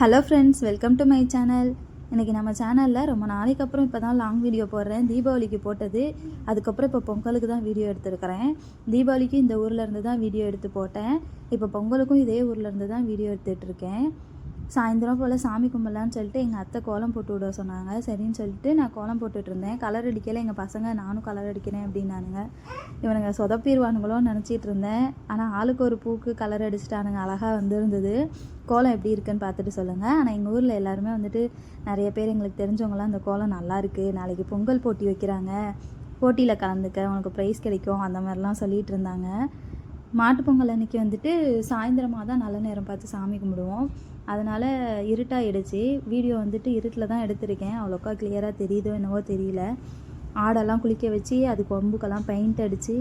Hello friends welcome to my channel இன்றைக்கி நம்ம சேனலில் ரொம்ப நாளைக்கு அப்புறம் இப்போ தான் லாங் வீடியோ போடுறேன். தீபாவளிக்கு போட்டது. அதுக்கப்புறம் இப்போ பொங்கலுக்கு தான் வீடியோ எடுத்துருக்கிறேன். தீபாவளிக்கு இந்த ஊரில் இருந்து தான் வீடியோ எடுத்து போட்டேன். இப்போ பொங்கலுக்கும் இதே ஊரில் இருந்து தான் வீடியோ எடுத்துகிட்டு இருக்கேன். சாயந்தரம் போல் சாமி கும்பிடலான்னு சொல்லிட்டு எங்கள் அத்தை கோலம் போட்டு விட சொன்னாங்க. சரின்னு சொல்லிட்டு நான் கோலம் போட்டுட்டு இருந்தேன். கலர் அடிக்கல. எங்கள் பசங்க நானும் கலர் அடிக்கிறேன் அப்படின்னானுங்க. இவனுங்க சொதப்பிடுவானுங்களோன்னு நினச்சிட்டு இருந்தேன். ஆனால் ஆளுக்கு ஒரு பூக்கு கலர் அடிச்சிட்டானுங்க. அழகாக வந்துருந்தது. கோலம் எப்படி இருக்குன்னு பார்த்துட்டு சொல்லுங்கள் ஆனால் எங்கள் ஊரில் எல்லாருமே வந்துட்டு நிறைய பேர் எங்களுக்கு தெரிஞ்சவங்களாம் அந்த கோலம் நல்லா இருக்குது நாளைக்கு பொங்கல் போட்டி வைக்கிறாங்க. போட்டியில் கலந்துக்க உனக்கு ப்ரைஸ் கிடைக்கும் அந்த மாதிரிலாம் சொல்லிகிட்டு இருந்தாங்க. மாட்டுப் பொங்கல் அன்னைக்கு வந்துட்டு சாயந்தரமாக தான் நல்ல நேரம் பார்த்து சாமி கும்பிடுவோம். அதனால் இருட்டாகிடுச்சு வீடியோ வந்துட்டு இருட்டில் தான் எடுத்திருக்கேன். அவ்வளோக்கா கிளியராக தெரியுதோ என்னவோ தெரியல. ஆடெல்லாம் குளிக்க வச்சு அது கொம்புக்கெல்லாம் பெயிண்ட் அடித்து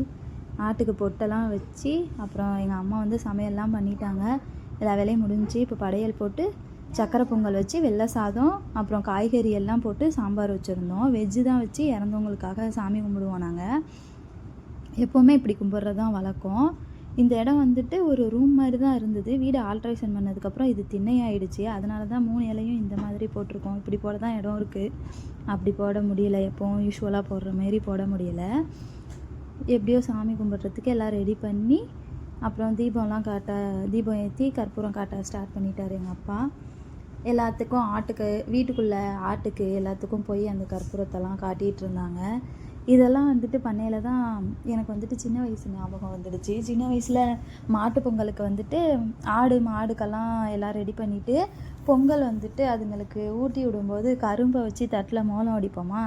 ஆட்டுக்கு பொட்டெல்லாம் வச்சு அப்புறம் எங்கள் அம்மா வந்து சமையல்லாம் பண்ணிட்டாங்க. எல்லா வேலையும் முடிஞ்சு இப்போ படையல் போட்டு சக்கரை பொங்கல் வச்சு வெள்ளை சாதம் அப்புறம் காய்கறி எல்லாம் போட்டு சாம்பார் வச்சுருந்தோம். வெஜ்ஜு தான் வச்சு இறந்தவங்களுக்காக சாமி கும்பிடுவோம் நாங்கள் எப்போவுமே இப்படி கும்பிட்றது தான் வழக்கம். இந்த இடம் வந்துட்டு ஒரு ரூம் மாதிரி தான் இருந்தது. வீடு ஆல்ட்ரேஷன் பண்ணதுக்கப்புறம் இது திண்ணையாயிடுச்சு அதனால தான் மூணு இலையும் இந்த மாதிரி போட்டிருக்கோம். இப்படி போட தான் இடம் இருக்குது அப்படி போட முடியல. எப்போவும் யூஸ்வலாக போடுற மாரி போட முடியல. எப்படியோ சாமி கும்பிட்றதுக்கு எல்லாம் ரெடி பண்ணி அப்புறம் தீபம்லாம் காட்ட தீபம் ஏற்றி கற்பூரம் காட்ட ஸ்டார்ட் பண்ணிட்டார் எங்கள் அப்பா. எல்லாத்துக்கும் ஆட்டுக்கு வீட்டுக்குள்ளே ஆட்டுக்கு எல்லாத்துக்கும் போய் அந்த கற்பூரத்தெல்லாம் காட்டிகிட்டு இருந்தாங்க. இதெல்லாம் வந்துட்டு பண்ணையில் தான் எனக்கு வந்துட்டு சின்ன வயசு ஞாபகம் வந்துடுச்சு. சின்ன வயசில் மாட்டு பொங்கலுக்கு வந்துட்டு ஆடு மாடுக்கெல்லாம் எல்லாம் ரெடி பண்ணிவிட்டு பொங்கல் வந்துட்டு அதுங்களுக்கு ஊட்டி விடும்போது கரும்பை வச்சு தட்டில் மோளம் அடிப்போமா?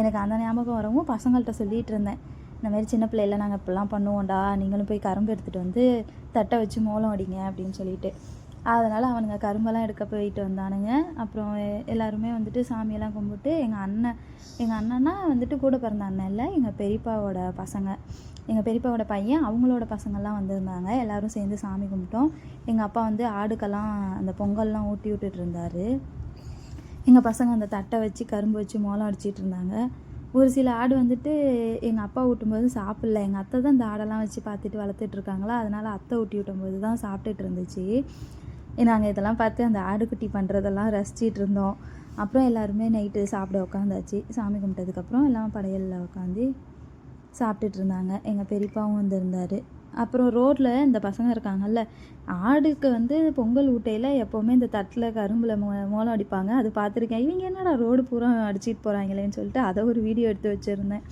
எனக்கு அந்த ஞாபகம் வரவும் பசங்கள்கிட்ட சொல்லிகிட்டு இருந்தேன். இந்த மாதிரி சின்ன பிள்ளையில நாங்கள் இப்படிலாம் பண்ணுவோம்டா நீங்களும் போய் கரும்பு எடுத்துகிட்டு வந்து தட்டை வச்சு மோளம் அடிங்க அப்படின்னு சொல்லிட்டு. அதனால் அவனுங்க கரும்பெல்லாம் எடுக்க போயிட்டு வந்தானுங்க. அப்புறம் எல்லாருமே வந்துட்டு சாமியெல்லாம் கும்பிட்டு எங்கள் அண்ணன் எங்கள் அண்ணன்னா வந்துட்டு கூட பிறந்த அண்ணன் இல்லை எங்கள் பெரியப்பாவோட பசங்க. எங்கள் பெரியப்பாவோட பையன் அவங்களோட பசங்கள்லாம் வந்திருந்தாங்க. எல்லோரும் சேர்ந்து சாமி கும்பிட்டோம். எங்கள் அப்பா வந்து ஆடுக்கெல்லாம் அந்த பொங்கல்லாம் ஊட்டி விட்டுட்டு இருந்தார். எங்கள் பசங்க அந்த தட்டை வச்சு கரும்பு வச்சு மோளம் அடிச்சிட்டு இருந்தாங்க. ஒரு சில ஆடு வந்துட்டு எங்கள் அப்பா ஊட்டும்போது சாப்பிடல. எங்கள் அத்தை தான் இந்த ஆடெல்லாம் வச்சு பார்த்துட்டு வளர்த்துட்ருக்காங்களா அதனால் அத்தை ஊட்டி விட்டும்போது தான் சாப்பிட்டுட்டு இருந்துச்சு. நாங்கள் இதெல்லாம் பார்த்து அந்த ஆடுக்குட்டி பண்ணுறதெல்லாம் ரசிச்சிட்டு இருந்தோம். அப்புறம் எல்லாருமே நைட்டு சாப்பிட உட்காந்தாச்சு சாமி கும்பிட்டதுக்கப்புறம் எல்லாம் படையலில் உட்காந்து சாப்பிட்டுட்டு இருந்தாங்க. எங்கள் பெரியப்பாவும் வந்திருந்தார் அப்புறம் ரோட்டில் இந்த பசங்க இருக்காங்கல்ல ஆடுக்கு வந்து பொங்கல் ஊட்டையில் எப்போவுமே இந்த தட்டில் கரும்பில் மோ மோளம் அடிப்பாங்க. அது பார்த்துருக்கேன். இவங்க என்னடா ரோடு பூரா அடிச்சிட்டு போகிறாங்களேன்னு சொல்லிட்டு அதை ஒரு வீடியோ எடுத்து வச்சுருந்தேன்.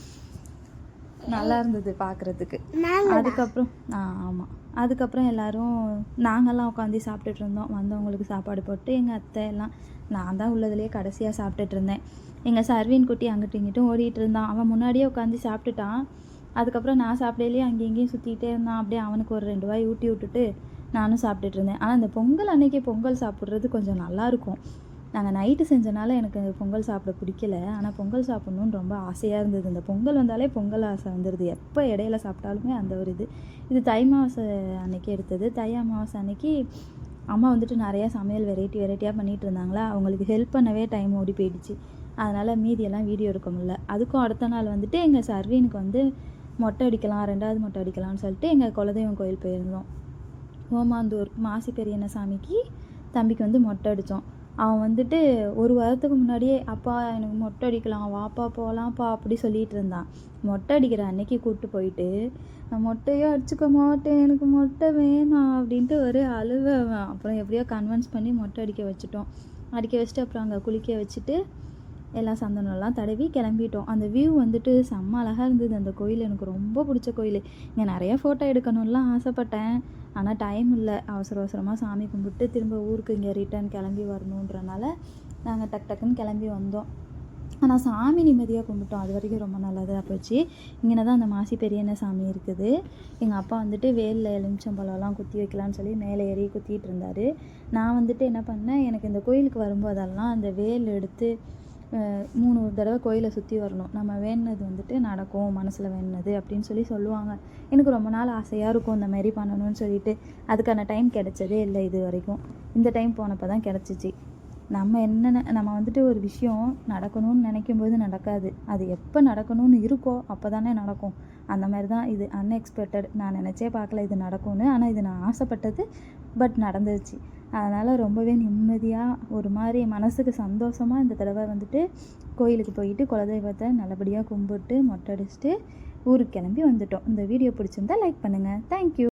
நல்லா இருந்தது பார்க்குறதுக்கு அதுக்கப்புறம் ஆ ஆமாம் அதுக்கப்புறம் எல்லாரும் நாங்கள்லாம் உட்காந்து சாப்பிட்டுட்டு இருந்தோம். வந்தவங்களுக்கு சாப்பாடு போட்டு எங்கள் அத்தை எல்லாம் நான் தான் உள்ளதுலேயே கடைசியாக சாப்பிட்டுட்டு இருந்தேன். எங்கள் சர்வீன் குட்டி அங்கிட்டும் இங்கிட்டும் ஓடிட்டு இருந்தான். அவன் முன்னாடியே உட்காந்து சாப்பிட்டுட்டான். அதுக்கப்புறம் நான் சாப்பிடலையே அங்கேயும் இங்கேயும் சுற்றிட்டே இருந்தான். அப்படியே அவனுக்கு ஒரு ரெண்டு வாய் ஊட்டி விட்டுட்டு நானும் சாப்பிட்டுட்டு இருந்தேன். ஆனால் இந்த பொங்கல் அன்னைக்கு பொங்கல் சாப்பிட்றது கொஞ்சம் நல்லா இருக்கும். நாங்கள் நைட்டு செஞ்சனால எனக்கு பொங்கல் சாப்பிட பிடிக்கல. ஆனால் பொங்கல் சாப்பிட்ணுன்னு ரொம்ப ஆசையாக இருந்தது. இந்த பொங்கல் வந்தாலே பொங்கல் ஆசை வந்துடுது எப்போ இடையில சாப்பிட்டாலுமே அந்த ஒரு இது. இது தை மாதம் அன்னைக்கு எடுத்தது. தை அமாவாசை அன்னைக்கு அம்மா வந்துட்டு நிறையா சமையல் வெரைட்டி வெரைட்டியாக பண்ணிகிட்டு இருந்தாங்களா? அவங்களுக்கு ஹெல்ப் பண்ணவே டைம் ஓடி போயிடுச்சு. அதனால் மீதியெல்லாம் வீடியோ எடுக்க முடியல. அதுக்கும் அடுத்த நாள் வந்துட்டு எங்கள் சர்வீனுக்கு வந்து மொட்டை அடிக்கலாம் ரெண்டாவது மொட்டை அடிக்கலாம்னு சொல்லிட்டு எங்கள் குலதெய்வம் கோயில் போயிருந்தோம். ஓமாந்தூர் மாசி பெரியண்ண சாமிக்கு தம்பிக்கு வந்து மொட்டை அடித்தோம் அவன் வந்துட்டு ஒரு வாரத்துக்கு முன்னாடியே அப்பா எனக்கு மொட்டை அடிக்கலாம் வாப்பா போகலாம்ப்பா அப்படி சொல்லிட்டு இருந்தான். மொட்டை அடிக்கிற அன்னைக்கு கூப்பிட்டு போயிட்டு நான் மொட்டையோ அடிச்சுக்க மாட்டேன் எனக்கு மொட்டை வேணாம் அப்படின்ட்டு ஒரு அழுவ அப்புறம் எப்படியோ கன்வின்ஸ் பண்ணி மொட்டை அடிக்க வச்சுட்டோம். அடிக்க வச்சுட்டு அப்புறம் அங்கே குளிக்க வச்சுட்டு எல்லாம் சந்தனம்லாம் தடவி கிளம்பிட்டோம். அந்த வியூ வந்துட்டு செம்ம அழகாக இருந்தது. அந்த கோயில் எனக்கு ரொம்ப பிடிச்ச கோயில். இங்கே நிறைய ஃபோட்டோ எடுக்கணும்லாம் ஆசைப்பட்டேன். ஆனால் டைம் இல்லை. அவசர அவசரமாக சாமி கும்பிட்டு திரும்ப ஊருக்கு இங்கே ரிட்டர்ன் கிளம்பி வரணுன்றனால நாங்கள் டக் டக்குன்னு கிளம்பி வந்தோம். ஆனால் சாமி நிம்மதியாக கும்பிட்டோம். அது வரைக்கும் ரொம்ப நல்லதாக போச்சு. இங்கே தான் அந்த மாசி பெரியண்ண சாமி இருக்குது. எங்கள் அப்பா வந்துட்டு வேலில் எலுமிச்சம்பழம்லாம் குத்தி வைக்கலான்னு சொல்லி மேலே ஏறி குத்திட்டு இருந்தார். நான் வந்துட்டு என்ன பண்ணேன் எனக்கு இந்த கோயிலுக்கு வரும்போதெல்லாம் அந்த வேல் எடுத்து மூணு தடவை கோயிலை சுற்றி வரணும். நம்ம வேணுனது வந்துட்டு நடக்கும் மனசில் வேணுனது அப்படின்னு சொல்லி சொல்லுவாங்க. எனக்கு ரொம்ப நாள் ஆசையாக இருக்கும் இந்த மாதிரி பண்ணணும்னு சொல்லிட்டு. அதுக்கான டைம் கிடைச்சதே இல்லை இது வரைக்கும். இந்த டைம் போனப்போ தான் கிடச்சிச்சு. நம்ம என்னென்ன நம்ம வந்துட்டு ஒரு விஷயம் நடக்கணும்னு நினைக்கும் போது நடக்காது. அது எப்போ நடக்கணும்னு இருக்கோ அப்போ தானே நடக்கும். அந்த மாதிரி தான் இது அன்எக்ஸ்பெக்டட் நான் நினச்சே பார்க்கல இது நடக்கும்னு. ஆனால் இது நான் ஆசைப்பட்டது பட் நடந்துருச்சு. அதனால் ரொம்பவே நிம்மதியாக ஒரு மாதிரி மனசுக்கு சந்தோஷமாக இந்த தடவை வந்துட்டு கோயிலுக்கு போயிட்டு குலதெய்வத்தை நல்லபடியாக கும்பிட்டு மொட்டை அடிச்சுட்டு ஊருக்கு கிளம்பி வந்துட்டோம். இந்த வீடியோ பிடிச்சிருந்தா லைக் பண்ணுங்கள் தேங்க்யூ